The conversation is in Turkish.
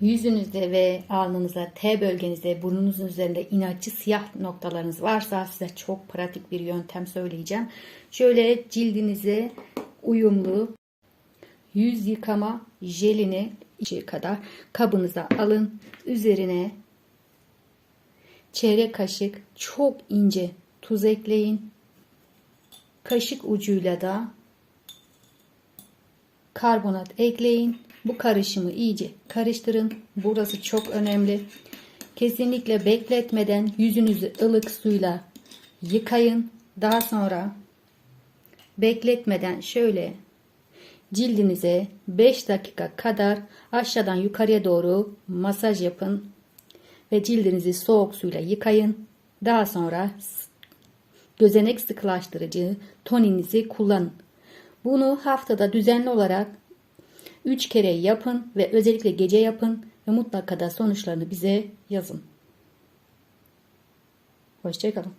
Yüzünüzde ve alnınızda, T bölgenizde, burnunuzun üzerinde inatçı siyah noktalarınız varsa size çok pratik bir yöntem söyleyeceğim. Şöyle cildinize uyumlu yüz yıkama jelini içi kadar kabınıza alın. Üzerine çeyrek kaşık çok ince tuz ekleyin. Kaşık ucuyla da karbonat ekleyin. Bu karışımı iyice karıştırın. Burası çok önemli. Kesinlikle bekletmeden yüzünüzü ılık suyla yıkayın. Daha sonra bekletmeden şöyle cildinize 5 dakika kadar aşağıdan yukarıya doğru masaj yapın ve cildinizi soğuk suyla yıkayın. Daha sonra gözenek sıkılaştırıcı toninizi kullanın. Bunu haftada düzenli olarak 3 kere yapın ve özellikle gece yapın ve mutlaka da sonuçlarını bize yazın. Hoşçakalın.